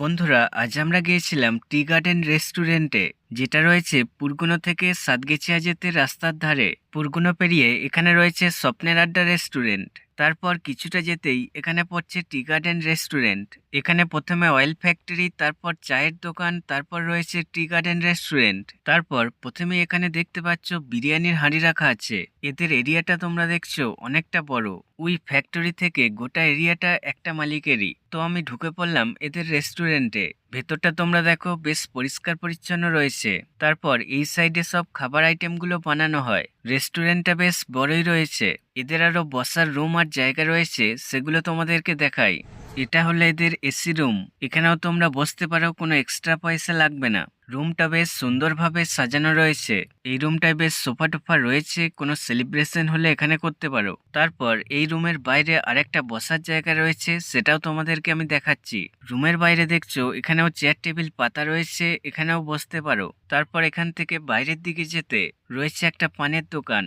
বন্ধুরা, আজ আমরা গিয়েছিলাম টি গার্ডেন রেস্টুরেন্টে, যেটা রয়েছে পুরগুনো থেকে সাতগেছিয়া যেতে রাস্তার ধারে। পুরগুনো পেরিয়ে এখানে রয়েছে স্বপ্নের আড্ডা রেস্টুরেন্ট। তারপর কিছুটা যেতেই এখানে পড়ছে টি গার্ডেন রেস্টুরেন্ট। এখানে প্রথমে অয়েল ফ্যাক্টরি তারপর চায়ের দোকান, তারপর রয়েছে টি গার্ডেন রেস্টুরেন্ট তারপর প্রথমে এখানে দেখতে পাচ্ছ বিরিয়ানির হাঁড়ি রাখা আছে। এদের এরিয়াটা তোমরা দেখছ, অনেকটা বড়। ওই ফ্যাক্টরি থেকে গোটা এরিয়াটা একটা মালিকেরই। তো আমি ঢুকে পড়লাম এদের রেস্টুরেন্টে ভেতরটা তোমরা দেখো, বেশ পরিষ্কার পরিচ্ছন্ন রয়েছে। তারপর এই সাইডে সব খাবার আইটেমগুলো বানানো হয়। রেস্টুরেন্টটা বেশ বড়ই রয়েছে। এদের আরও বসার রুম আর জায়গা রয়েছে, সেগুলো তোমাদেরকে দেখাই। এটা হলো এদের এসি রুম এখানেও তোমরা বসতে পারো, কোনো এক্সট্রা পয়সা লাগবে না। রুমটা বেশ সুন্দরভাবে সাজানো রয়েছে। এই রুমটায় বেশ সোফা টোফা রয়েছে, কোনো সেলিব্রেশন হলে এখানে করতে পারো। তারপর এই রুমের বাইরে আরেকটা বসার জায়গা রয়েছে, সেটাও তোমাদেরকে আমি দেখাচ্ছি। রুমের বাইরে দেখছ, এখানেও চেয়ার টেবিল পাতা রয়েছে, এখানেও বসতে পারো। তারপর এখান থেকে বাইরের দিকে যেতে রয়েছে একটা পানের দোকান।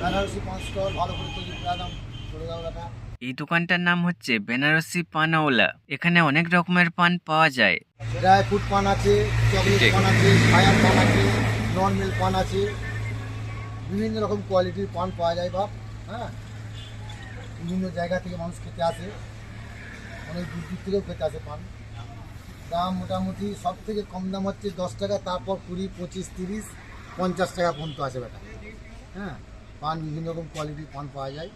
বেনারসি স্টল ভালো করে তৈরি করে এই দোকানটার নাম হচ্ছে বেনারসি পানাওলা। এখানে অনেক রকমের পান পাওয়া যায়। ড্রাই ফ্রুট পান আছে চকলেট পান আছে। ফায়ার পান আছে নন মিল্ক পান আছে। বিভিন্ন রকম কোয়ালিটির পান পাওয়া যায় বাপ। হ্যাঁ? বিভিন্ন জায়গা থেকে মানুষ খেতে আসে। অনেক দূর দূর থেকেও খেতে আসে পান। দাম মোটামুটি সব থেকে কম দাম হচ্ছে দশ টাকা তারপর কুড়ি পঁচিশ তিরিশ পঞ্চাশ টাকা পর্যন্ত আছে বেটা হ্যাঁ? পান, বিভিন্ন রকম কোয়ালিটির পান পাওয়া যায়।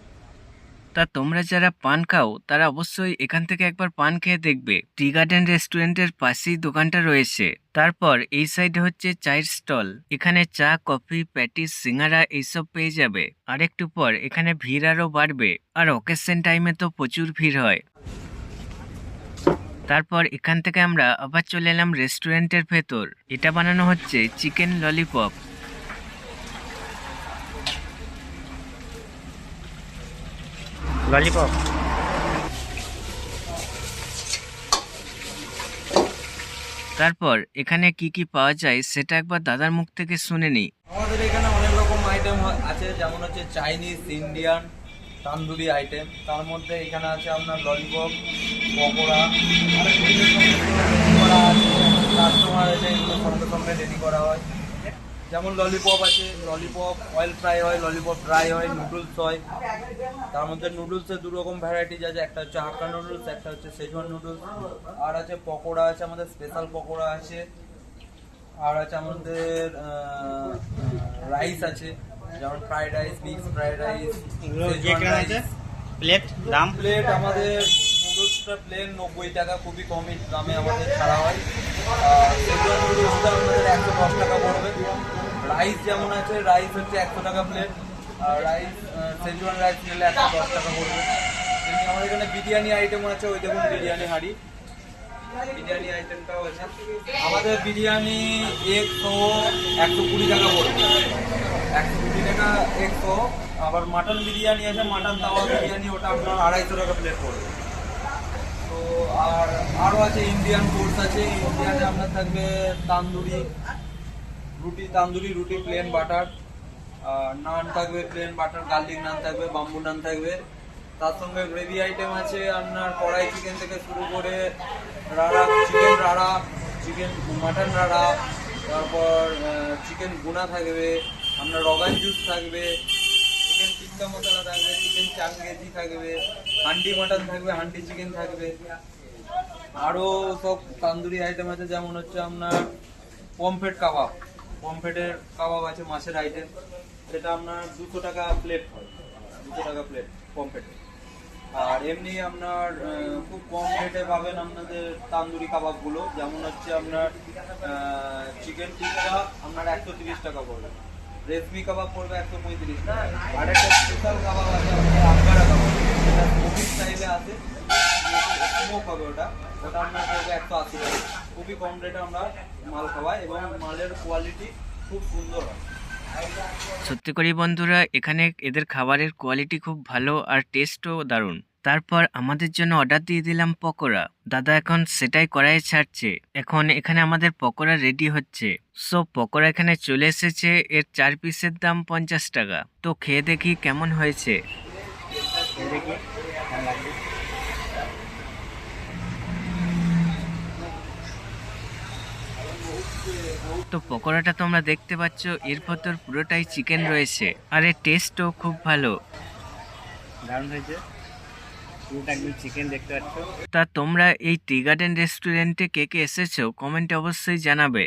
তা তোমরা যারা পান খাও, তারা অবশ্যই এখান থেকে একবার পান খেয়ে দেখবে। টি গার্ডেন রেস্টুরেন্টের পাশেই দোকানটা রয়েছে। তারপর এই সাইডে হচ্ছে চায়ের স্টল। এখানে চা, কফি প্যাটিস সিঙ্গারা এইসব পেয়ে যাবে। আর একটু পর এখানে ভিড় আরও বাড়বে। আর অকেশন টাইমে তো প্রচুর ভিড় হয়। তারপর এখান থেকে আমরা আবার চলে এলাম রেস্টুরেন্টের ভেতর। এটা বানানো হচ্ছে চিকেন ললিপপ ললিপপ তারপর এখানে কি কি পাওয়া যায় সেটা একবার দাদার মুখ থেকে শুনে নি আমাদের এখানে অনেক রকম আইটেম আছে যেমন হচ্ছে চাইনিজ ইন্ডিয়ান তান্দুরি আইটেম তার মধ্যে এখানে আছে আপনার ললিপপ পকোড়া আরও বিভিন্ন রকমের করা আছে। কাস্টমার এসে এগুলো সঙ্গে সঙ্গে রেডি করা হয়। যেমন ললিপপ আছে ললিপপ অয়েল ফ্রাই হয় ললিপপ ড্রাই হয় নুডলস হয়। তার মধ্যে নুডলসের দু রকম ভ্যারাইটিজ আছে একটা হচ্ছে হাক্কা নুডলস একটা হচ্ছে সেজওয়ান নুডলস আর আছে পকোড়া আছে আমাদের স্পেশাল পকোড়া আছে। আর আছে আমাদের রাইস আছে যেমন fried rice mix fried rice plate দাম? প্লেট আমাদের নুডলসটা প্লেন নব্বই টাকা খুবই কমই দামে আমাদের ছাড়া হয়। একশো দশ টাকা পড়বে রাইস যেমন আছে রাইস হচ্ছে একশো টাকা প্লেট আর রাইস সেজওয়ান রাইস নিলে একশো দশ টাকা পড়বে। তেমনি আমাদের এখানে বিরিয়ানি আইটেম আছে, ওই দেখুন বিরিয়ানি হাঁড়ি। বিরিয়ানি আইটেমটাও আছে। আমাদের বিরিয়ানি একশো একশো কুড়ি টাকা পড়বে। একশো কুড়ি টাকা একশো, আবার মাটন বিরিয়ানি আছে মাটন তাওয়া বিরিয়ানি, ওটা আপনার আড়াইশো টাকা প্লেট পড়বে। আর আরও আছে ইন্ডিয়ান কোর্স আছে। ইন্ডিয়ানে আপনার থাকবে তান্দুরি, রুটি তান্দুরি, রুটি প্লেন বাটার নান থাকবে প্লেন বাটার গার্লিক নান থাকবে বাম্বু নান থাকবে। তার সঙ্গে গ্রেভি আইটেম আছে আপনার কড়াই চিকেন থেকে শুরু করে rara chicken rara chicken mutton rara, তারপর চিকেন গুনা থাকবে, আপনার রগান জুস থাকবে চিকেন টিক্কা মশলা থাকবে চিকেন চাঙ্গেজি থাকবে। হান্ডি মাটন থাকবে, হান্ডি চিকেন থাকবে। আরও সব তান্দুরি আইটেম আছে, যেমন হচ্ছে আপনার পমফ্রেট কাবাব পমফ্রেটের কাবাব আছে মাছের আইটেম সেটা আপনার দুশো টাকা প্লেট হয়। দুশো টাকা প্লেট পমফ্রেটের আর এমনি আপনার খুব কম রেটে পাবেন আপনাদের তান্দুরি কাবাবগুলো যেমন হচ্ছে আপনার চিকেন টিক্কা আপনার একশো তিরিশ টাকা পড়বে। রেশমি কাবাব পড়বে একশো পঁয়ত্রিশ টাকা। আর একটা স্পেশাল কাবাব আছে, আপনার আফগারা কাবাব সত্যি করি বন্ধুরা, এখানে এদের খাবারের কোয়ালিটি খুব ভালো আর টেস্টও দারুণ। তারপর আমাদের জন্য অর্ডার দিয়ে দিলাম পকোড়া। দাদা এখন সেটাই কড়াইয়ে ছাড়ছে। এখন এখানে আমাদের পকোড়া রেডি হচ্ছে। সো পকোড়া এখানে চলে এসেছে। এর চার পিসের দাম পঞ্চাশ টাকা। তো খেয়ে দেখি কেমন হয়েছে। তো পকোড়াটা তোমরা দেখতে পাচ্ছ এর ভেতর পুরোটাই চিকেন রয়েছে। আর এর টেস্টও খুব ভালো। দারুণ হয়েছে। পুরোটা একদম চিকেন দেখতে পাচ্ছ। তা তোমরা এই টি গার্ডেন রেস্টুরেন্টে কে কে এসেছ কমেন্টে অবশ্যই জানাবে।